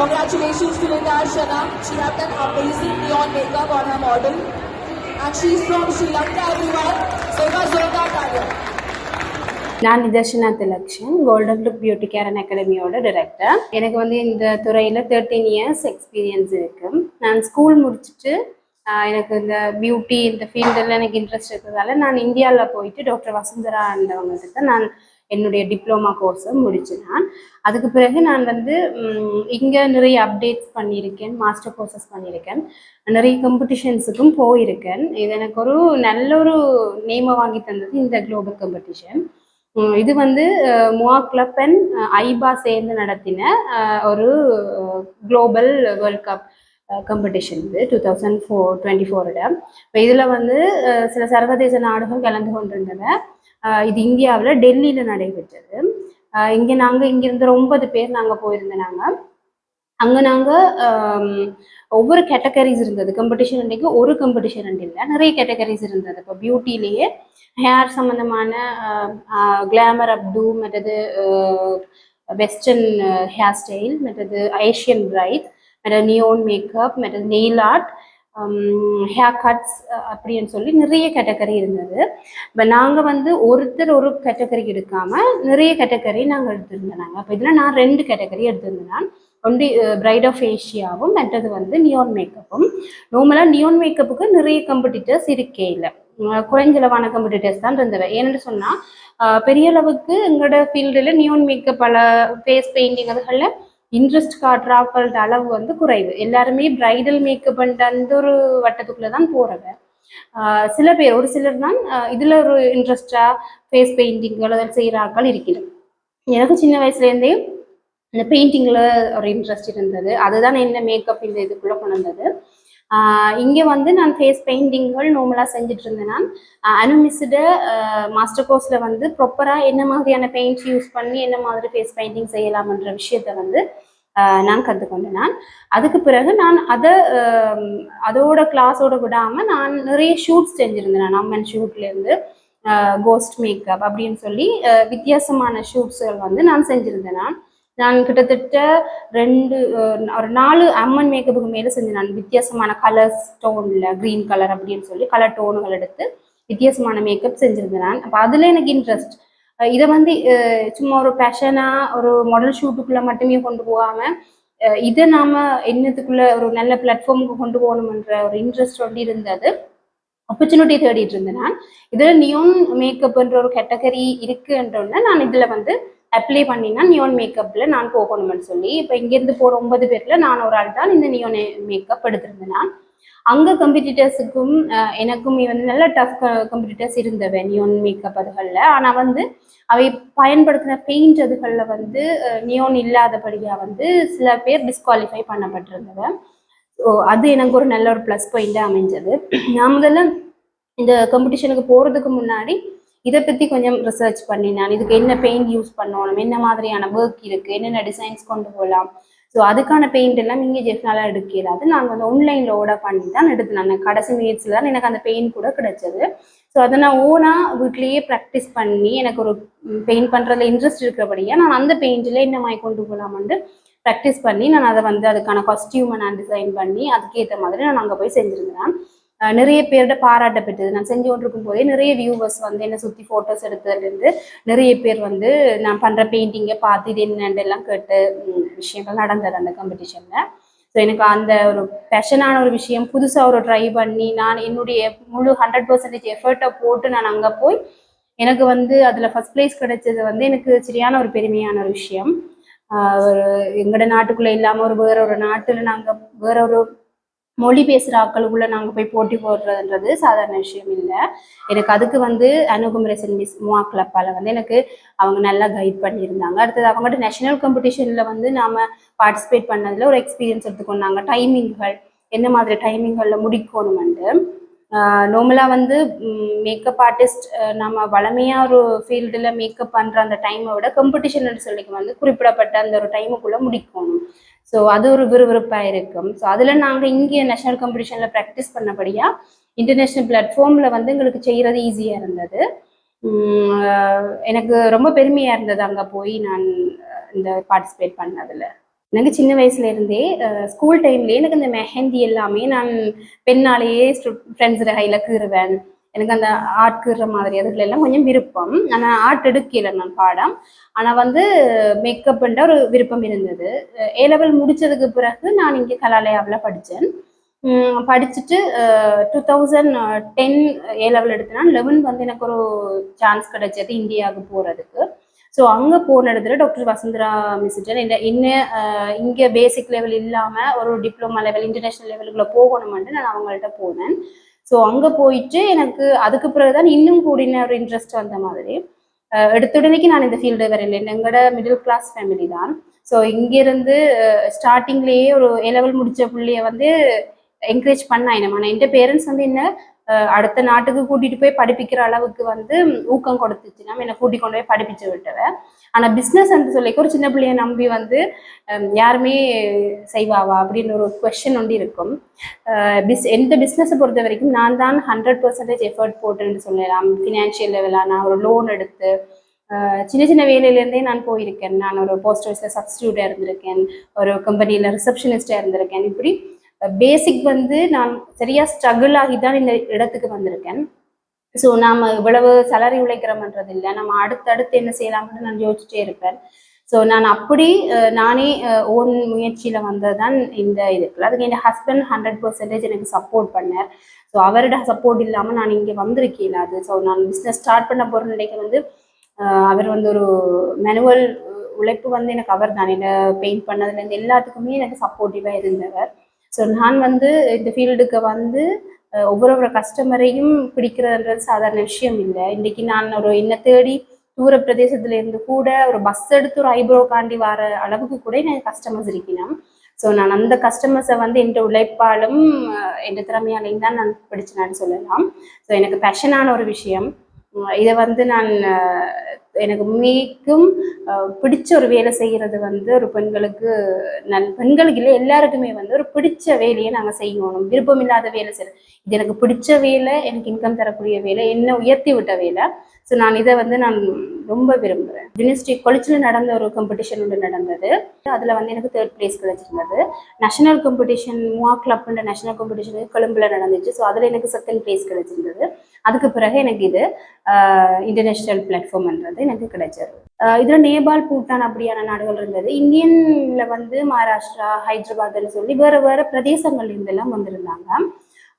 Congratulations to Linda Arshana. She has done amazing neon makeup on her model. And she's from Sri Lanka, everyone. So it was Zoda Talia. நான் Nitharshana Thilakshan golden look beauty கேரன் அகாடமியோட director எனக்கு வந்து இந்த துறையில் thirteen years experience இருக்குது நான் school முடிச்சுட்டு எனக்கு இந்த பியூட்டி இந்த ஃபீல்டில் எனக்கு இன்ட்ரெஸ்ட் இருக்கிறதால நான் இந்தியாவில் போயிட்டு டாக்டர் வசுந்தரா என்றவங்ககிட்ட நான் என்னுடைய டிப்ளமா கோர்ஸை முடிச்சேன் நான் அதுக்கு பிறகு நான் வந்து இங்கே நிறைய அப்டேட்ஸ் பண்ணியிருக்கேன் மாஸ்டர் கோர்சஸ் பண்ணியிருக்கேன். நிறைய காம்படிஷன்ஸுக்கும் போயிருக்கேன். இது எனக்கு ஒரு நல்ல ஒரு நேமை வாங்கி தந்தது இந்த குளோபல் காம்படிஷன் இது வந்து மோவா கிளப் அண்ட் ஐபா சேர்ந்து நடத்தின ஒரு குளோபல் வேர்ல்ட் கப் காம்படிஷன் இது டூ தௌசண்ட் ஃபோர் டுவெண்ட்டி ஃபோரோட இப்போ இதில் வந்து சில சர்வதேச நாடுகள் கலந்து கொண்டிருந்தன. இது இந்தியாவில் டெல்லியில் நடைபெற்றது. இங்கே நாங்கள் இங்கேருந்து ஒன்பது பேர் நாங்கள் போயிருந்தோம் நாங்கள் அங்கே நாங்கள் ஒவ்வொரு கேட்டகரிஸ் இருந்தது. காம்படிஷன் அன்றைக்கு ஒரு காம்படிஷன் இல்லை. நிறைய கேட்டகரிஸ் இருந்தது. இப்போ பியூட்டிலேயே ஹேர் சம்மந்தமான கிளாமர் அப்டூ மற்றது வெஸ்டர்ன் ஹேர் ஸ்டைல் மற்றது ஏஷியன் பிரைட் மற்றது நியோன் மேக்கப் மற்றது நெயில் ஆர்ட் ஹேர் கட்ஸ் அப்படின்னு சொல்லி நிறைய கேட்டகரி இருந்தது. இப்போ நாங்கள் வந்து ஒருத்தர் ஒரு கேட்டகரி எடுக்காமல் நிறைய கேட்டகரி நாங்கள் எடுத்திருந்தோம் நாங்கள் அப்போ இதில் நான் ரெண்டு கேட்டகரி எடுத்திருந்தேன். ஒன்று பிரைட் ஆஃப் ஏஷியாவும் மற்றது வந்து நியோன் மேக்கப்பும் நார்மலாக நியோன் மேக்கப்புக்கு நிறைய காம்படிட்டர்ஸ் இருக்கே இல்லை. குறைஞ்சளவான காம்படிட்டர்ஸ் தான் இருந்தவை ஏன்னு சொன்னால் பெரிய அளவுக்கு எங்களோட ஃபீல்டில் நியோன் மேக்கப் பல ஃபேஸ் பெயிண்டிங் அதுகளில் இன்ட்ரெஸ்ட் காட்டுற ஆட்களோட அளவு வந்து குறைவு. எல்லாருமே பிரைடல் மேக்கப் அந்த ஒரு வட்டத்துக்குள்ளே தான் போகிறவ சில பேர் ஒரு சிலர் தான் இதில் ஒரு இன்ட்ரெஸ்டாக ஃபேஸ் பெயிண்டிங்கள் அதில் செய்கிற ஆட்கள் இருக்கிறது. எனக்கு சின்ன வயசுலேருந்தே இந்த பெயிண்டிங்கில் ஒரு இன்ட்ரெஸ்ட் இருந்தது. அதுதான் என்ன மேக்கப் இந்த இதுக்குள்ளே கொண்டு வந்தது. இங்கே வந்து நான் ஃபேஸ் பெயிண்டிங்கள் நார்மலாக செஞ்சுட்டு இருந்தேன் நான். அனுமிஸ்ட மாஸ்டர் கோர்ஸில் வந்து ப்ராப்பராக என்ன மாதிரியான பெயிண்ட்ஸ் யூஸ் பண்ணி என்ன மாதிரி ஃபேஸ் பெயிண்டிங் செய்யலாம்ன்ற விஷயத்தை வந்து நான் கற்றுக்கொண்டேன் நான். அதுக்கு பிறகு நான் அதை அதோட கிளாஸோட விடாமல் நான் நிறைய ஷூட்ஸ் செஞ்சுருந்தேன் நான் அம்மன் ஷூட்லேருந்து கோஸ்ட் மேக்கப் அப்படின்னு சொல்லி வித்தியாசமான ஷூட்ஸ்கள் வந்து நான் செஞ்சுருந்தேன் நான். நான் கிட்டத்தட்ட ரெண்டு ஒரு நாலு அம்மன் மேக்கப்புக்கு மேலே செஞ்சேன் நான். வித்தியாசமான கலர்ஸ் டோனில் க்ரீன் கலர் அப்படின்னு சொல்லி கலர் டோனுகள் எடுத்து வித்தியாசமான மேக்கப் செஞ்சுருந்தேன் நான். அப்போ அதில் எனக்கு இன்ட்ரெஸ்ட் இதை வந்து சும்மா ஒரு பேஷனாக ஒரு மாடல் ஷூட்டுக்குள்ளே மட்டுமே கொண்டு போகாமல் இதை நாம் என்னத்துக்குள்ளே ஒரு நல்ல பிளாட்ஃபார்முக்கு கொண்டு போகணுமன்ற ஒரு இன்ட்ரெஸ்ட் வந்து இருந்தது. ஆப்பர்ச்சுனிட்டி தேடிட்டு இருந்தேன் நான். இதில் நியோன் மேக்கப்ன்ற ஒரு கேட்டகரி இருக்குன்றோன்னே நான் இதில் வந்து அப்ளை பண்ணினா நியோன் மேக்கப்பில் நான் போகணும்னு சொல்லி இப்போ இங்கேருந்து போகிற ஒன்பது பேரில் நான் ஒரு ஆள் தான் இந்த நியோன் மேக்கப் எடுத்திருந்தேன் நான். அங்கே கம்பெடிட்டர்ஸுக்கும் எனக்கும் வந்து நல்ல டஃப் கம்பெடிட்டர்ஸ் இருந்தவை நியோன் மேக்கப் அதுகளில். ஆனால் வந்து அவை பயன்படுத்தின பெயிண்ட் அதுகளில் வந்து நியோன் இல்லாதபடியாக வந்து சில பேர் டிஸ்குவாலிஃபை பண்ணப்பட்டிருந்தவை ஸோ அது எனக்கு ஒரு நல்ல ஒரு ப்ளஸ் பாயிண்டாக அமைஞ்சது. நான் முதல்ல இந்த காம்படிஷனுக்கு போகிறதுக்கு முன்னாடி இதை பற்றி கொஞ்சம் ரிசர்ச் பண்ணி நான் இதுக்கு என்ன பெயிண்ட் யூஸ் பண்ணணும் என்ன மாதிரியான ஒர்க் இருக்குது என்னென்ன டிசைன்ஸ் கொண்டு போகலாம். ஸோ அதுக்கான பெயிண்ட் எல்லாம் இங்கே ஜெஃப்னால எடுக்கிறாது நான் வந்து ஆன்லைனில் ஆர்டர் பண்ணி தான் எடுத்தேன் நான் கடைசி மினிட்ஸில் தான் எனக்கு அந்த பெயிண்ட் கூட கிடைச்சது. ஸோ அதை நான் ஓனாக வீட்லேயே ப்ராக்டிஸ் பண்ணி எனக்கு ஒரு பெயிண்ட் பண்ணுறதுல இன்ட்ரெஸ்ட் இருக்கிறபடியாக நான் அந்த பெயிண்டில் என்ன மாதிரி கொண்டு போகலாம்னு ப்ராக்டிஸ் பண்ணி நான் அதை வந்து அதுக்கான காஸ்டியூமை நான் டிசைன் பண்ணி அதுக்கேற்ற மாதிரி நான் அங்கே போய் செஞ்சுருந்தேன் நிறைய பேரோட பாராட்ட பெற்றது. நான் செஞ்சு கொண்டிருக்கும் போதே நிறைய வியூவர்ஸ் வந்து என்னை சுற்றி ஃபோட்டோஸ் எடுத்ததுலேருந்து நிறைய பேர் வந்து நான் பண்ணுற பெயிண்டிங்கை பார்த்து இது என்னன்னு கேட்டு விஷயங்கள் நடந்தது அந்த காம்படிஷனில் ஸோ எனக்கு அந்த ஒரு பேஷனான ஒரு விஷயம் புதுசாக ஒரு ட்ரை பண்ணி நான் என்னுடைய முழு ஹண்ட்ரட் பர்சன்டேஜ் எஃபர்ட்டை போட்டு நான் அங்கே போய் எனக்கு வந்து அதில் ஃபஸ்ட் ப்ளேஸ் கிடைச்சது வந்து எனக்கு சரியான ஒரு பெருமையான ஒரு விஷயம். ஒரு எங்களோட நாட்டுக்குள்ளே இல்லாமல் ஒரு வேற ஒரு நாட்டில் நாங்கள் வேற ஒரு மொழி பேசுகிற ஆக்களுக்குள்ளே நாங்கள் போய் போட்டி போடுறதுன்றது சாதாரண விஷயம் இல்லை. எனக்கு அதுக்கு வந்து அனுகுமரேசன் மிஸ் மூவா கிளப்பால் வந்து எனக்கு அவங்க நல்லா கைட் பண்ணியிருந்தாங்க. அடுத்தது அவங்ககிட்ட நேஷனல் காம்படிஷனில் வந்து நாம் பார்ட்டிசிபேட் பண்ணதில் ஒரு எக்ஸ்பீரியன்ஸ் எடுத்துக்கொண்டாங்க. டைமிங்குகள் என்ன மாதிரி டைமிங்களில் முடிக்கணுமெண்டு நார்மலாக வந்து மேக்கப் ஆர்டிஸ்ட் நம்ம வளமையாக ஒரு ஃபீல்டில் மேக்கப் பண்ணுற அந்த டைமை விட காம்படிஷன் சொல்லிக்கு வந்து குறிப்பிடப்பட்ட அந்த ஒரு டைமுக்குள்ளே முடிக்கணும். ஸோ அது ஒரு விறுவிறுப்பாக இருக்கும். ஸோ அதில் நாங்கள் இங்கே நேஷனல் காம்படிஷனில் ப்ராக்டிஸ் பண்ணபடியாக இன்டர்நேஷ்னல் பிளாட்ஃபார்மில் வந்து எங்களுக்கு செய்கிறது ஈஸியாக இருந்தது. எனக்கு ரொம்ப பெருமையாக இருந்தது அங்கே போய் நான் இந்த பார்ட்டிசிபேட் பண்ணதில். எனக்கு சின்ன வயசுல இருந்தே ஸ்கூல் டைம்லேயே எனக்கு இந்த மெஹந்தி எல்லாமே நான் பெண்ணாலேயே ஃப்ரெண்ட்ஸோட கையில் கீறுவேன். எனக்கு அந்த ஆர்ட் மாதிரி அதுல எல்லாம் கொஞ்சம் விருப்பம். ஆனால் ஆர்ட் எடுக்கல நான் பாடம். ஆனால் வந்து மேக்கப்ன்ற ஒரு விருப்பம் இருந்தது. ஏ லெவல் முடிச்சதுக்கு பிறகு நான் இங்கே கலாலயாவில் படித்தேன். படிச்சுட்டு two thousand ten A level எடுத்தேன்னா லெவன் வந்து எனக்கு ஒரு சான்ஸ் கிடைச்சது இந்தியாவுக்கு போகிறதுக்கு ஸோ அங்கே போன இடத்துல டாக்டர் வசுந்தரா மிஸ்டன் இல்லை இன்னும் இங்கே பேசிக் லெவல் இல்லாமல் ஒரு டிப்ளமா லெவல் இன்டர்நேஷ்னல் லெவலுக்குள்ளே போகணுமென்ட்டு நான் அவங்கள்ட்ட போனேன். ஸோ அங்கே போயிட்டு எனக்கு அதுக்கு பிறகு தான் இன்னும் கூடின ஒரு இன்ட்ரெஸ்ட் வந்த மாதிரி. அஹ் எடுத்த உடனேக்கு நான் இந்த ஃபீல்டு வரையில எங்களோட மிடில் கிளாஸ் ஃபேமிலி தான். ஸோ இங்கேருந்து ஸ்டார்டிங்லேயே ஒரு ஏ லெவல் முடித்த பிள்ளைய வந்து என்கரேஜ் பண்ணாயினம் ஆனால் என் பேரண்ட்ஸ் வந்து என்ன அடுத்த நாட்டுக்கு கூட்டிட்டு போய் படிப்பிக்கிற அளவுக்கு வந்து ஊக்கம் கொடுத்துச்சுன்னா என்னை கூட்டி கொண்டு போய் படிப்பிச்சு விட்டவ. ஆனால் பிஸ்னஸ் என்று சொல்லி ஒரு சின்ன பிள்ளைய நம்பி வந்து யாருமே செய்வாவா அப்படின்னு ஒரு கொஷின் ஒன்று இருக்கும். பிஸ் எந்த பிஸ்னஸை பொறுத்த வரைக்கும் நான் தான் ஹண்ட்ரட் பர்சன்டேஜ் எஃபர்ட் போட்டுன்னு சொல்லலாம். ஃபினான்ஷியல் லெவலாக நான் ஒரு லோன் எடுத்து சின்ன சின்ன வேலையிலேருந்தே நான் போயிருக்கேன். நான் ஒரு போஸ்ட் ஆஃபீஸில் சப்ஸ்டியூட்டாக இருந்திருக்கேன். ஒரு கம்பெனியில் ரிசப்ஷனிஸ்டாக இருந்திருக்கேன். இப்படி பேசிக் வந்து நான் சரியாக ஸ்ட்ரகிள் ஆகி தான் இந்த இடத்துக்கு வந்திருக்கேன். ஸோ நாம் இவ்வளவு சலரி உழைக்கிறோம்ன்றது இல்லை நம்ம அடுத்தடுத்து என்ன செய்யலாம்னு நான் யோசிச்சுட்டே இருப்பேன். ஸோ நான் அப்படி நானே ஓன் முயற்சியில் வந்ததுதான் இந்த இதுக்குள்ள. அதுக்கு என் ஹஸ்பண்ட் ஹண்ட்ரட் பர்சன்டேஜ் எனக்கு சப்போர்ட் பண்ணார். ஸோ அவரோட சப்போர்ட் இல்லாமல் நான் இங்கே வந்திருக்கேன் அது. ஸோ நான் பிஸ்னஸ் ஸ்டார்ட் பண்ண போகிற நிலைக்கு வந்து அவர் வந்து ஒரு மேனுவல் உழைப்பு வந்து எனக்கு அவர் தான் என்ன பெயிண்ட் பண்ணதுலேருந்து எல்லாத்துக்குமே எனக்கு சப்போர்ட்டிவாக இருந்தவர். ஸோ நான் வந்து இந்த ஃபீல்டுக்கு வந்து ஒவ்வொரு ஒரு கஸ்டமரையும் பிடிக்கிறதுன்றது சாதாரண விஷயம் இல்லை. இன்னைக்கு நான் ஒரு என்ன தேடி தூர பிரதேசத்துல இருந்து கூட ஒரு பஸ் எடுத்து ஒரு ஐப்ரோ காண்டி வர அளவுக்கு கூட எனக்கு கஸ்டமர்ஸ் இருக்கணும் ஸோ நான் அந்த கஸ்டமர்ஸை வந்து என் உழைப்பாலும் என் திறமையாலையும் தான் நான் பிடிச்சினான்னு சொல்லலாம். ஸோ எனக்கு பேஷனான ஒரு விஷயம். இதை வந்து நான் எனக்கு மிகவும் பிடிச்ச ஒரு வேலை செய்கிறது வந்து ஒரு பெண்களுக்கு நன் பெண்களுக்கு இல்லை எல்லாருக்குமே வந்து ஒரு பிடிச்ச வேலையை நாங்கள் செய்யணும். விருப்பம் இல்லாத வேலை செய்யணும் இது எனக்கு பிடிச்ச வேலை எனக்கு இன்கம் தரக்கூடிய வேலை என்ன உயர்த்தி விட்ட வேலை. ஸோ நான் இதை வந்து நான் ரொம்ப விரும்புகிறேன் யூனிவர்சிட்டி கொலிச்சில் நடந்த ஒரு காம்படிஷன் ஒன்று நடந்தது. அதில் வந்து எனக்கு தேர்ட் பிளேஸ் கிடச்சிருந்தது. நேஷனல் காம்படிஷன் மூவா கிளப்ன்ற நேஷனல் காம்படிஷன் கொழும்புல நடந்துச்சு. ஸோ அதில் எனக்கு செகண்ட் பிளேஸ் கிடைச்சிருந்தது. அதுக்கு பிறகு எனக்கு இது இன்டர்நேஷ்னல் பிளாட்ஃபார்ம்ன்றது எனக்கு கிடைச்சது. இதில் நேபாள் பூட்டான் அப்படியான நாடுகள் இருந்தது. இந்தியனில் வந்து மகாராஷ்டிரா ஹைதராபாத்னு சொல்லி வேறு வேறு பிரதேசங்கள் இருந்தெல்லாம் வந்திருந்தாங்க.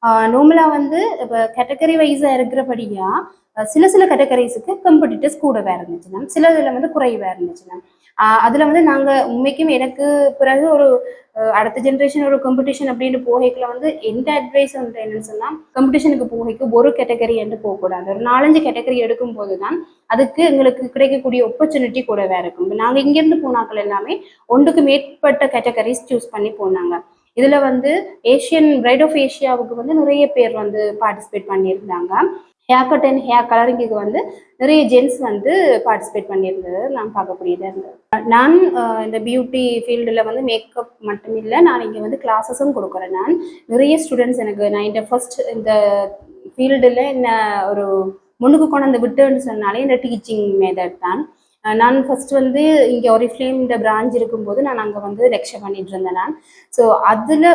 நார்மலா வந்து இப்போ கேட்டகரி வைஸாக இருக்கிறபடியா சில சில கேட்டகரிஸுக்கு கம்பட்டீட்டர்ஸ் கூட வேற இருந்துச்சுன்னா சில இதில் வந்து குறைவா இருந்துச்சுன்னா அதில் வந்து நாங்கள் உண்மைக்கும் எனக்கு பிறகு ஒரு அடுத்த ஜென்ரேஷன் ஒரு காம்படிஷன் அப்படின்னு போகைக்குள்ள வந்து எந்த அட்வைஸ் வந்து என்னன்னு சொன்னால் காம்படிஷனுக்கு போகைக்கு ஒரு கேட்டகரி என்று போகக்கூடாது. ஒரு நாலஞ்சு கேட்டகரி எடுக்கும் போது தான் அதுக்கு எங்களுக்கு கிடைக்கக்கூடிய ஆப்பர்ச்சுனிட்டி கூடவே இருக்கும். நாங்கள் இங்கேருந்து போனாக்கள் எல்லாமே ஒன்றுக்கு மேற்பட்ட கேட்டகரிஸ் சூஸ் பண்ணி போனாங்க. இதில் வந்து ஏஷியன் பிரைட் ஆஃப் ஏஷியாவுக்கு வந்து நிறைய பேர் வந்து பார்ட்டிசிபேட் பண்ணியிருந்தாங்க. ஹேர் கட் அண்ட் ஹேர் கலரிங்குக்கு வந்து நிறைய ஜென்ஸ் வந்து பார்ட்டிசிபேட் பண்ணியிருந்தது. நான் பார்க்கக்கூடியதாக இருந்தது நான் இந்த பியூட்டி ஃபீல்டில் வந்து மேக்கப் மட்டும் இல்லை நான் இங்கே வந்து கிளாஸஸும் கொடுக்குறேன் நான். நிறைய ஸ்டூடெண்ட்ஸ் எனக்கு நான் இந்த ஃபர்ஸ்ட் இந்த ஃபீல்டில் என்ன ஒரு முன்னுக்கு கொண்டு வந்து விட்டுன்னு சொன்னாலே இந்த டீச்சிங் மெத்தட் தான். நான் ஃபஸ்ட்டு வந்து இங்கே ஒரு இந்த பிரான்ச் இருக்கும்போது நான் அங்கே வந்து லெக்சர் பண்ணிட்டு இருந்தேன் நான். ஸோ அதில்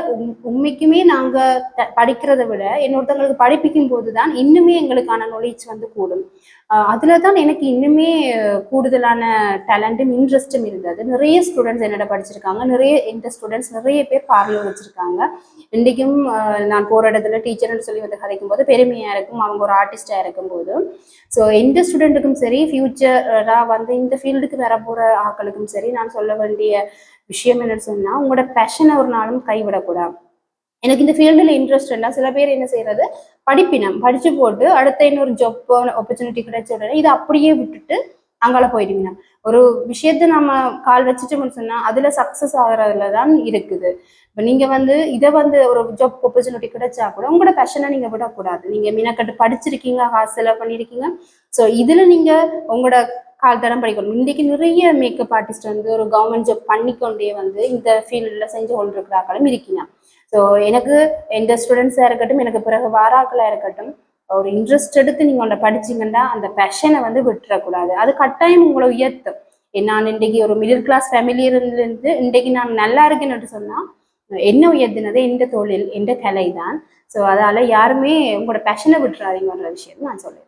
உண்மைக்குமே நாங்கள் படிக்கிறத விட இன்னொருத்தவங்களுக்கு படிப்பிக்கும் போது தான் இன்னுமே எங்களுக்கான நாலேஜ் வந்து கூடும். அதில் தான் எனக்கு இன்னுமே கூடுதலான டேலண்ட்டும் இன்ட்ரெஸ்ட்டும் இருந்தது. நிறைய ஸ்டூடெண்ட்ஸ் என்னோட படிச்சிருக்காங்க. நிறைய இந்த ஸ்டூடெண்ட்ஸ் நிறைய பேர் பார்லர் வச்சுருக்காங்க. இன்றைக்கும் நான் போகிற இடத்துல டீச்சர்னு சொல்லி வந்து கதைக்கும் போது பெருமையாக இருக்கும். அவங்க ஒரு ஆர்டிஸ்டாக இருக்கும்போது. ஸோ எந்த ஸ்டூடெண்ட்டுக்கும் சரி ஃப்யூச்சராக வந்து இந்த ஃபீல்டுக்கு வர போகிற ஆட்களுக்கும் சரி நான் சொல்ல வேண்டிய விஷயம் என்னன்னு சொன்னால் உங்களோட பேஷனை ஒரு நாளும் கைவிடக்கூடாது. எனக்கு இந்த ஃபீல்டில் இன்ட்ரெஸ்ட் இல்லை. சில பேர் என்ன செய்யறது படிப்பினம். படிச்சு போட்டு அடுத்த இன்னொரு ஜாப் ஆப்பர்ச்சுனிட்டி கிடைச்ச உடனே இதை அப்படியே விட்டுட்டு அங்கால போயிடுவீங்க. ஒரு விஷயத்த நம்ம கால் வச்சுட்டோம்னு சொன்னா அதுல சக்சஸ் ஆகுறதுல தான் இருக்குது. இப்போ நீங்க வந்து இதை வந்து ஒரு ஜாப் ஆப்பர்ச்சுனிட்டி கிடைச்சா கூட உங்களோட பேஷனை நீங்க விடக்கூடாது. நீங்க மீனக்கட்டு படிச்சிருக்கீங்க காசு செலவு பண்ணியிருக்கீங்க. ஸோ இதுல நீங்க உங்களோட கால் தரம் படிக்கணும். இன்றைக்கு நிறைய மேக்கப் ஆர்டிஸ்ட் வந்து ஒரு கவர்மெண்ட் ஜாப் பண்ணிக்கொண்டே வந்து இந்த ஃபீல்டில் செஞ்சு கொண்டிருக்கிறார்களும் இருக்கீங்க ஸோ எனக்கு எந்த ஸ்டூடெண்ட்ஸாக இருக்கட்டும் எனக்கு பிறகு வாராக்களாக இருக்கட்டும் ஒரு இன்ட்ரெஸ்ட் எடுத்து நீங்கள் ஒன்றை படிச்சீங்கன்னா அந்த பேஷனை வந்து விட்டுறக்கூடாது. அது கட்டாயம் உங்களை உயர்த்தும். நான் இன்றைக்கு ஒரு மிடில் கிளாஸ் ஃபேமிலியிலிருந்து இன்றைக்கு நான் நல்லா இருக்கேன்னு சொன்னால் என்ன உயர்த்தினது? எந்த தொழில்? எந்த கலை தான் ஸோ அதால் யாருமே உங்களோட பேஷனை விட்டுறாதீங்கன்ற விஷயம் நான் சொல்லுவேன்